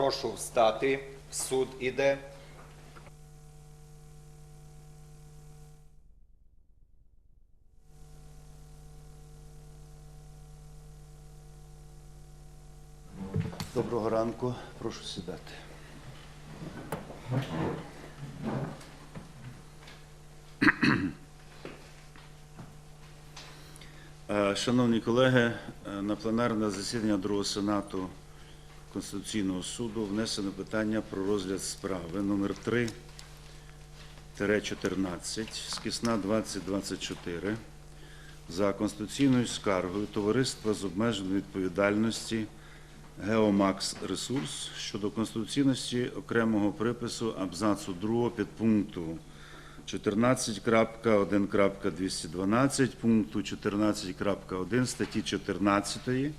Прошу встати. Суд іде. Доброго ранку, прошу сідати. Е, Шановні колеги, е, на пленарне засідання Другого Сенату Конституційного суду внесено питання про розгляд справи номер 3 14 скісна 2024 за конституційною скаргою Товариства з обмеженою відповідальності Геомакс Ресурс щодо конституційності окремого припису абзацу 2 підпункту 14.1.212 пункту 14.1 статті 14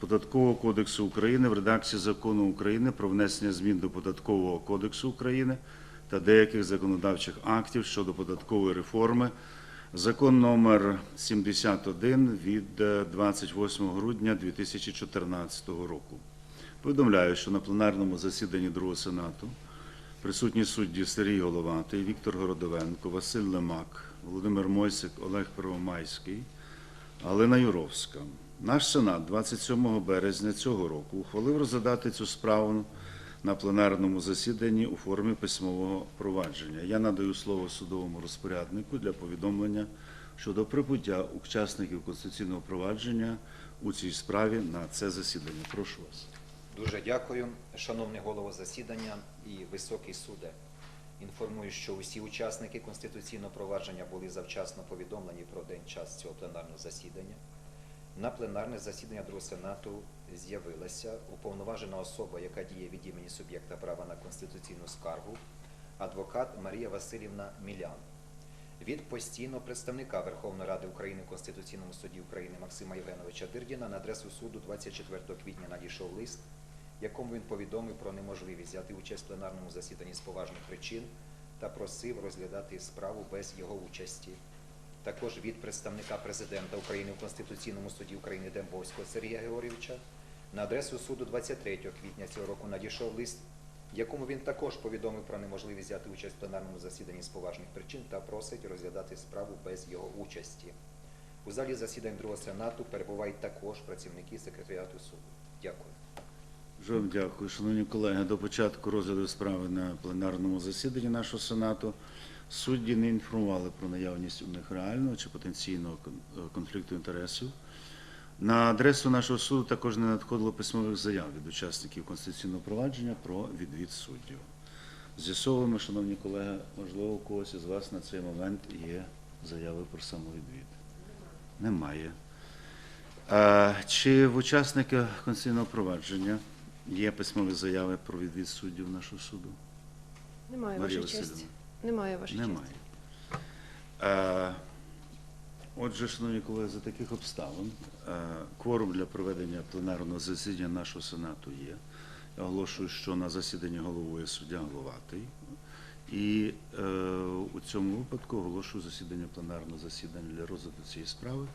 Податкового кодексу України в редакції Закону України про внесення змін до Податкового кодексу України та деяких законодавчих актів щодо податкової реформи Закон номер 71 від е, 28 грудня 2014 року. Повідомляю, що на пленарному засіданні Другого Сенату присутні судді Сергій Головатий, Віктор Городовенко, Василь Лемак, Володимир Мойсик, Олег Первомайський, Галина Юровська. Наш Сенат 27 березня цього року ухвалив розглядати цю справу на пленарному засіданні у формі письмового провадження. Я надаю слово судовому розпоряднику для повідомлення щодо прибуття учасників конституційного провадження у цій справі на це засідання. Прошу вас. Дуже дякую, шановний голово засідання і високий суде. Інформую, що усі учасники конституційного провадження були завчасно повідомлені про день час цього пленарного засідання. На пленарне засідання Другого Сенату з'явилася уповноважена особа, яка діє від імені суб'єкта права на конституційну скаргу, адвокат Марія Васильівна Мілян. Від постійного представника Верховної Ради України в Конституційному суді України Максима Євгеновича Дирдіна на адресу суду 24 квітня надійшов лист, якому він повідомив про неможливість взяти участь в пленарному засіданні з поважних причин та просив розглядати справу без його участі. Також від представника президента України в Конституційному суді України Дембовського Сергія Георгійовича на адресу суду 23 квітня цього року надійшов лист, якому він також повідомив про неможливість взяти участь в пленарному засіданні з поважних причин та просить розглядати справу без його участі. У залі засідань Другого Сенату перебувають також працівники секретаріату суду. Дякую. Дуже дякую, шановні колеги. До початку розгляду справи на пленарному засіданні нашого Сенату судді не інформували про наявність у них реального чи потенційного конфлікту інтересів. На адресу нашого суду також не надходило письмових заяв від учасників конституційного провадження про відвід суддів. З'ясовуємо, шановні колеги, можливо, у когось із вас на цей момент є заяви про самовідвід. Немає. Чи в учасника конституційного провадження є письмові заяви про відвід суддів нашого суду? Немає, ваша честь. Немає, ваша Немає. Е, Отже, шановні колеги, за таких обставин е, кворум для проведення пленарного засідання нашого Сенату є. Я оголошую, що на засіданні головує суддя Головатий. І е, у цьому випадку оголошую засідання пленарного засідання для розгляду цієї справи.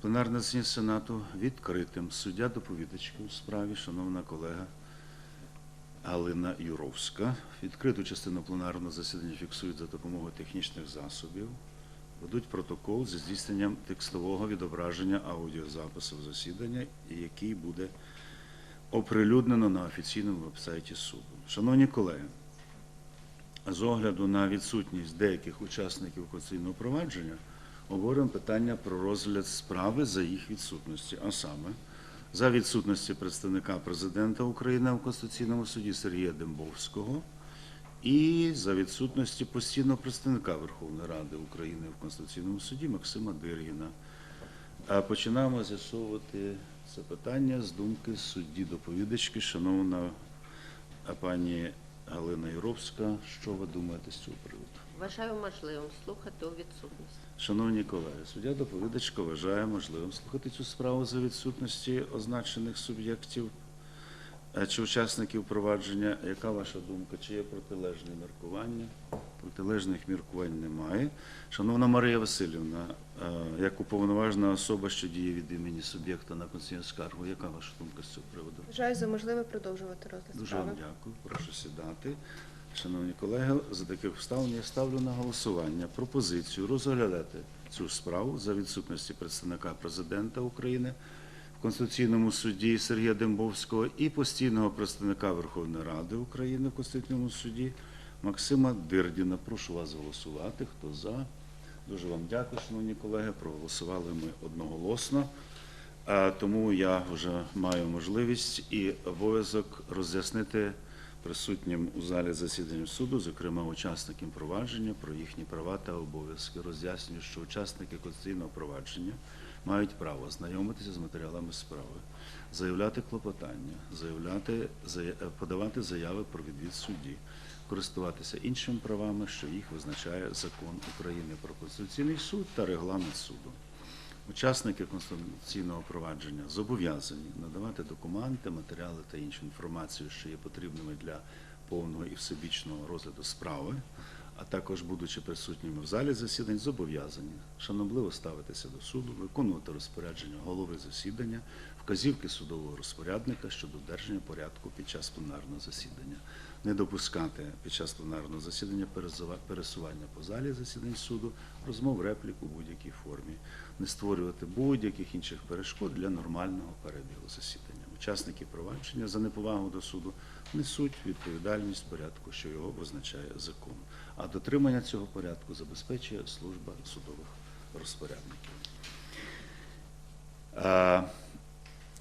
Пленарне засідання Сенату відкритим. Суддя доповідачки у справі, шановна колега Галина Юровська. Відкриту частину пленарного засідання фіксують за допомогою технічних засобів. Ведуть протокол зі здійсненням текстового відображення аудіозапису засідання, який буде оприлюднено на офіційному вебсайті суду. Шановні колеги, з огляду на відсутність деяких учасників конституційного провадження, обговорюємо питання про розгляд справи за їх відсутності, а саме за відсутності представника президента України в Конституційному суді Сергія Дембовського і за відсутності постійного представника Верховної Ради України в Конституційному суді Максима Диргіна. Починаємо з'ясовувати це питання з думки судді доповідачки, шановна пані Галина Юровська. Що ви думаєте з цього приводу? Вважаю можливим слухати у відсутності. Шановні колеги, суддя доповідачка вважає можливим слухати цю справу за відсутності означених суб'єктів е, чи учасників провадження. Яка ваша думка? Чи є протилежні міркування? Протилежних міркувань немає. Шановна Марія Васильівна, е, як уповноважена особа, що діє від імені суб'єкта на конституційну скаргу, яка ваша думка з цього приводу? Вважаю за можливе продовжувати розгляд Дуже вам дякую. Прошу сідати. Шановні колеги, за таких обставин я ставлю на голосування пропозицію розглядати цю справу за відсутності представника президента України в Конституційному суді Сергія Дембовського і постійного представника Верховної Ради України в Конституційному суді Максима Дирдіна. Прошу вас голосувати. Хто за? Дуже вам дякую, шановні колеги. Проголосували ми одноголосно. Е, Тому я вже маю можливість і обов'язок роз'яснити присутнім у залі засідань суду, зокрема учасникам провадження, про їхні права та обов'язки. Роз'яснюю, що учасники конституційного провадження мають право ознайомитися з матеріалами справи, заявляти клопотання, заявляти, зая- е, подавати заяви про відвід судді, користуватися іншими правами, що їх визначає закон України про Конституційний суд та регламент суду. Учасники конституційного провадження зобов'язані надавати документи, матеріали та іншу інформацію, що є потрібними для повного і всебічного розгляду справи, а також, будучи присутніми в залі засідань, зобов'язані шанобливо ставитися до суду, виконувати розпорядження голови засідання, вказівки судового розпорядника щодо додержання порядку під час пленарного засідання, не допускати під час пленарного засідання пересування по залі засідань суду, розмов, реплік у будь-якій формі, не створювати будь-яких інших перешкод для нормального перебігу засідання. Учасники провадження за неповагу до суду несуть відповідальність порядку, що його визначає закон. А дотримання цього порядку забезпечує служба судових розпорядників.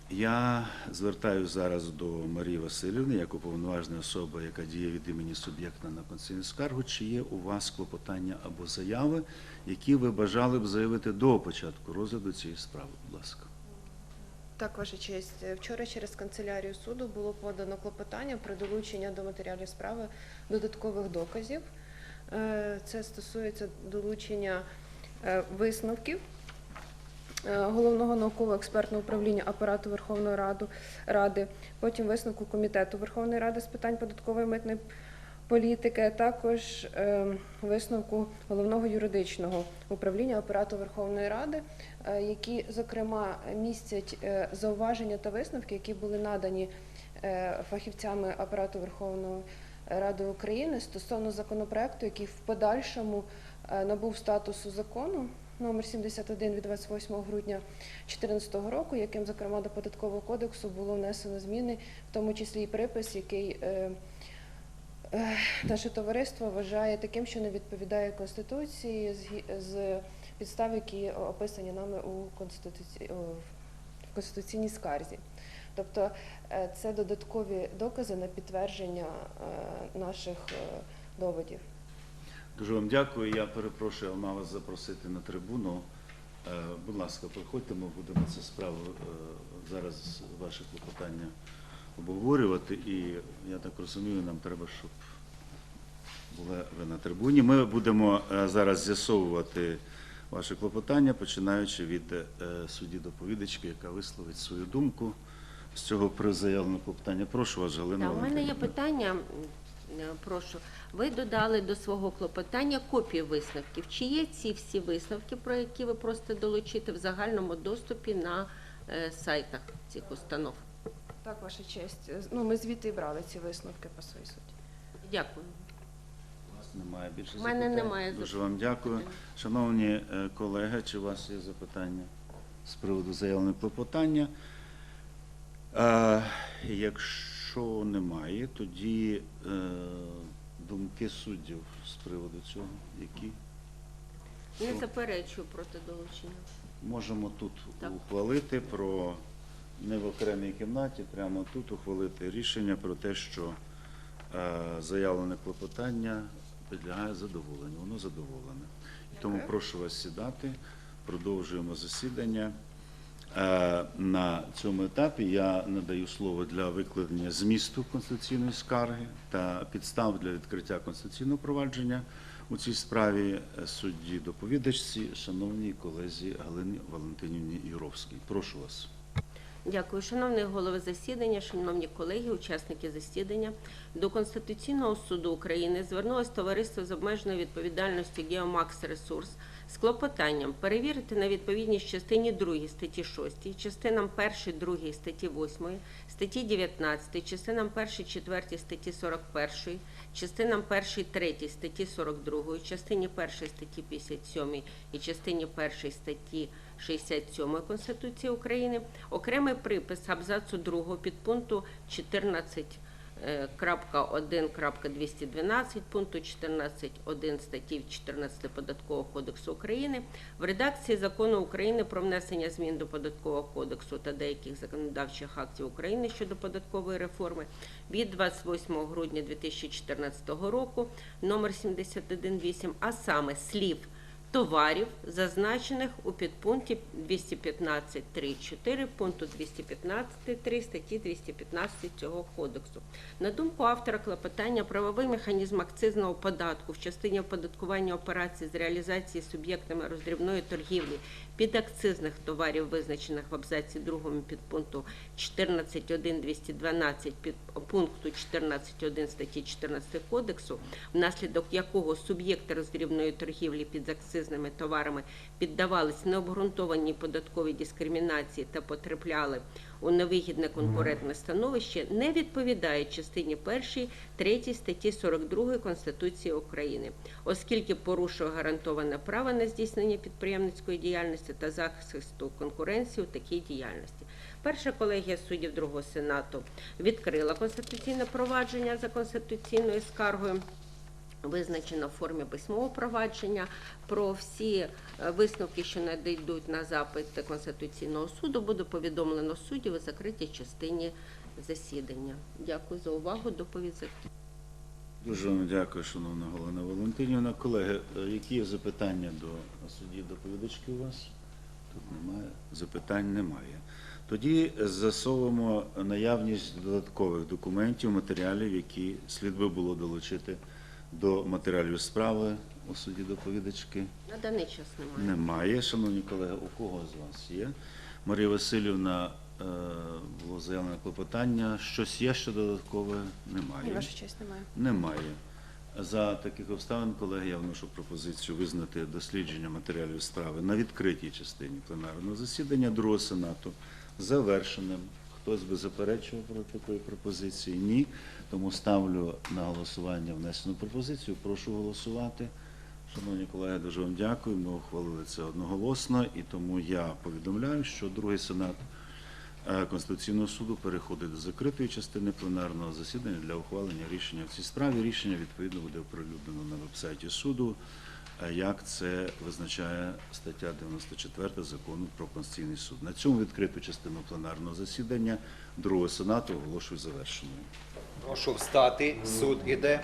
Я звертаюся зараз до Марії Васильівни, як уповноважена особа, яка діє від імені суб'єкта на конституційну скаргу. Чи є у вас клопотання або заяви, які ви бажали б заявити до початку розгляду цієї справи? Будь ласка. Так, ваша честь. Вчора через канцелярію суду було подано клопотання про долучення до матеріалів справи додаткових доказів. Е, Це стосується долучення е, висновків е, Головного науково-експертного управління апарату Верховної Ради, потім висновку Комітету Верховної Ради з питань податкової митної політики, а також е, висновку головного юридичного управління апарату Верховної Ради, е, які, зокрема, містять е, зауваження та висновки, які були надані е, фахівцями апарату Верховної Ради України стосовно законопроекту, який в подальшому набув статусу закону. Номер 71 від 28 грудня 2014 року, яким, зокрема, до податкового кодексу було внесено зміни, в тому числі і припис, який наше товариство вважає таким, що не відповідає Конституції з підстав, які описані нами у Конституці... о, в Конституційній скарзі. Тобто е, це додаткові докази на підтвердження е, наших е, доводів. Дуже вам дякую. Я перепрошую, мав вас запросити на трибуну. Е, Будь ласка, приходьте, ми будемо цю справу е, зараз ваше клопотання обговорювати. І я так розумію, нам треба, щоб були ви на трибуні. Ми будемо е, зараз з'ясовувати ваше клопотання, починаючи від е, судді доповідачки, яка висловить свою думку з цього заявленого клопотання. Прошу вас, Галина. У мене є питання. е, Прошу, ви додали до свого клопотання копії висновків. Чи є ці всі висновки, про які ви просите долучити в загальному доступі на сайтах цих установ? Так, ваша честь. Ну, ми звідти і брали ці висновки по своїй суті. Дякую. У вас немає більше У мене запитань? немає Дуже вам дякую. Шановні е, колеги, чи у вас є запитання з приводу заявленого клопотання? Е, Якщо немає, тоді е, думки суддів з приводу цього, які Не заперечую проти долучення. можемо тут Так. ухвалити про не в окремій кімнаті, прямо тут ухвалити рішення про те, що е, заявлене клопотання підлягає задоволенню. Воно задоволене. Тому прошу вас сідати. Продовжуємо засідання. Е, На цьому етапі я надаю слово для викладення змісту конституційної скарги та підстав для відкриття конституційного провадження у цій справі е, судді доповідачці, шановній колезі Галині Валентинівні Юровській. Прошу вас. Дякую, шановний голови засідання, шановні колеги, учасники засідання. До Конституційного суду України звернулось товариство з обмеженою відповідальністю Геомакс Ресурс з клопотанням перевірити на відповідність частині 2 статті 6, частинам 1, 2 статті 8, статті 19, частинам 1, 4 статті 41, частинам 1, 3 статті 42, частині 1 статті 57 і частині 1 статті 67 Конституції України окремий припис абзацу 2 підпункту 14 е, крапка 1, крапка 212 пункту 14.1 статті 14 Податкового кодексу України в редакції Закону України про внесення змін до Податкового кодексу та деяких законодавчих актів України щодо податкової реформи від 28 грудня 2014 року номер 71.8, а саме слів товарів, зазначених у підпункті 215.3.4 пункту 215.3 статті 215 цього кодексу. На думку автора клопотання, правовий механізм акцизного податку в частині оподаткування операцій з реалізації суб'єктами роздрібної торгівлі підакцизних товарів, визначених в абзаці 2 підпункту 14.1.212 під пункту 14.1 статті 14 кодексу, внаслідок якого суб'єкти роздрібної торгівлі під акцизними товарами піддавались необґрунтованій податковій дискримінації та потрапляли у невигідне конкурентне становище, не відповідає частині 1, 3 статті 42 Конституції України, оскільки порушує гарантоване право на здійснення підприємницької діяльності та захисту конкуренції у такій діяльності. Перша колегія суддів Другого Сенату відкрила конституційне провадження за конституційною скаргою. Визначено в формі письмового провадження про всі е, висновки, що надійдуть на запит Конституційного суду, буде повідомлено суддів у закритій частині засідання. Дякую за увагу. Доповідь за Дуже вам дякую, шановна Галина Валентинівна. Колеги, е, які є запитання до судді доповідачки у вас? Тут немає. Запитань немає. Тоді засовуємо наявність додаткових документів, матеріалів, які слід би було долучити до матеріалів справи у суді доповідачки. на даний час немає. Немає. Шановні колеги, у кого з вас є? Марія Васильівна, е, було заявлено клопотання. Щось є ще додаткове? Немає. Ваша честь немає. Немає. За таких обставин, колеги, я вношу пропозицію визнати дослідження матеріалів справи на відкритій частині пленарного засідання Другого Сенату завершеним. Хтось би заперечував проти такої пропозиції? Ні. Тому ставлю на голосування внесену пропозицію. Прошу голосувати. Шановні колеги, дуже вам дякую. Ми ухвалили це одноголосно, і тому я повідомляю, що другий сенат е, Конституційного суду переходить до закритої частини пленарного засідання для ухвалення рішення в цій справі. Рішення відповідно буде оприлюднено на вебсайті суду, як це визначає стаття 94 закону про Конституційний суд. На цьому відкриту частину пленарного засідання другого сенату оголошую завершеною. Прошу встати, суд іде.